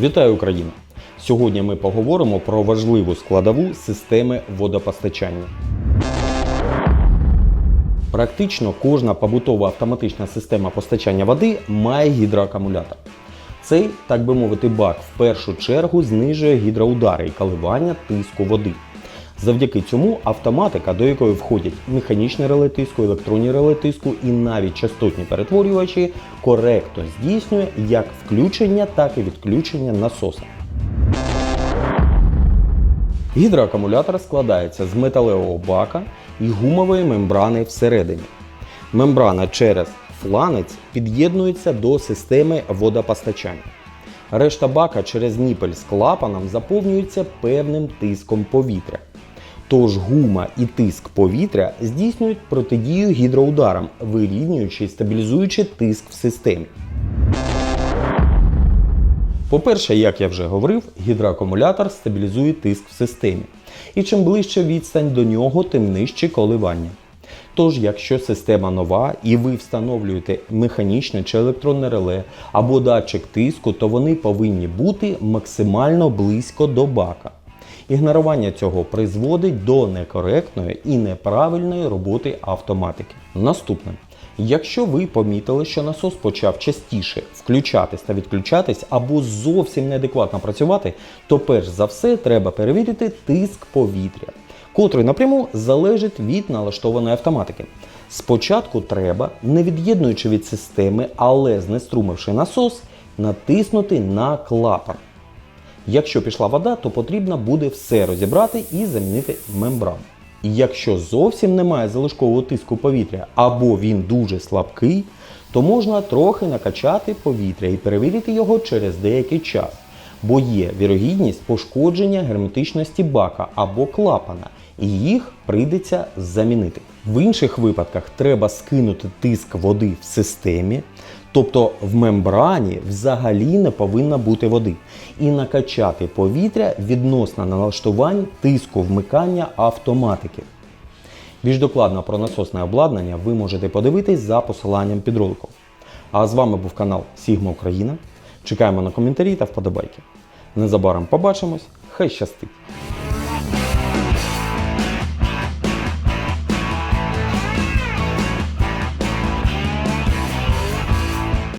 Вітаю Україна! Сьогодні ми поговоримо про важливу складову системи водопостачання. Практично кожна побутова автоматична система постачання води має гідроакумулятор. Цей, так би мовити, бак в першу чергу знижує гідроудари і коливання тиску води. Завдяки цьому автоматика, до якої входять механічні реле тиску, електронні реле тиску і навіть частотні перетворювачі, коректно здійснює як включення, так і відключення насоса. Гідроакумулятор складається з металевого бака і гумової мембрани всередині. Мембрана через фланець під'єднується до системи водопостачання. Решта бака через ніпель з клапаном заповнюється певним тиском повітря. Тож гума і тиск повітря здійснюють протидію гідроударам, вирівнюючи і стабілізуючи тиск в системі. По-перше, як я вже говорив, гідроакумулятор стабілізує тиск в системі. І чим ближче відстань до нього, тим нижче коливання. Тож, якщо система нова і ви встановлюєте механічне чи електронне реле або датчик тиску, то вони повинні бути максимально близько до бака. Ігнорування цього призводить до некоректної і неправильної роботи автоматики. Наступне. Якщо ви помітили, що насос почав частіше включатись та відключатись або зовсім неадекватно працювати, то перш за все треба перевірити тиск повітря, котрий напряму залежить від налаштованої автоматики. Спочатку треба, не від'єднуючи від системи, але знеструмивши насос, натиснути на клапан. Якщо пішла вода, то потрібно буде все розібрати і замінити мембрану. Якщо зовсім немає залишкового тиску повітря або він дуже слабкий, то можна трохи накачати повітря і перевірити його через деякий час, бо є вірогідність пошкодження герметичності бака або клапана, і їх прийдеться замінити. В інших випадках треба скинути тиск води в системі, тобто в мембрані взагалі не повинно бути води, і накачати повітря відносно налаштувань тиску вмикання автоматики. Більш докладно про насосне обладнання ви можете подивитись за посиланням під роликом. А з вами був канал Сігма Україна. Чекаємо на коментарі та вподобайки. Незабаром побачимось. Хай щастить!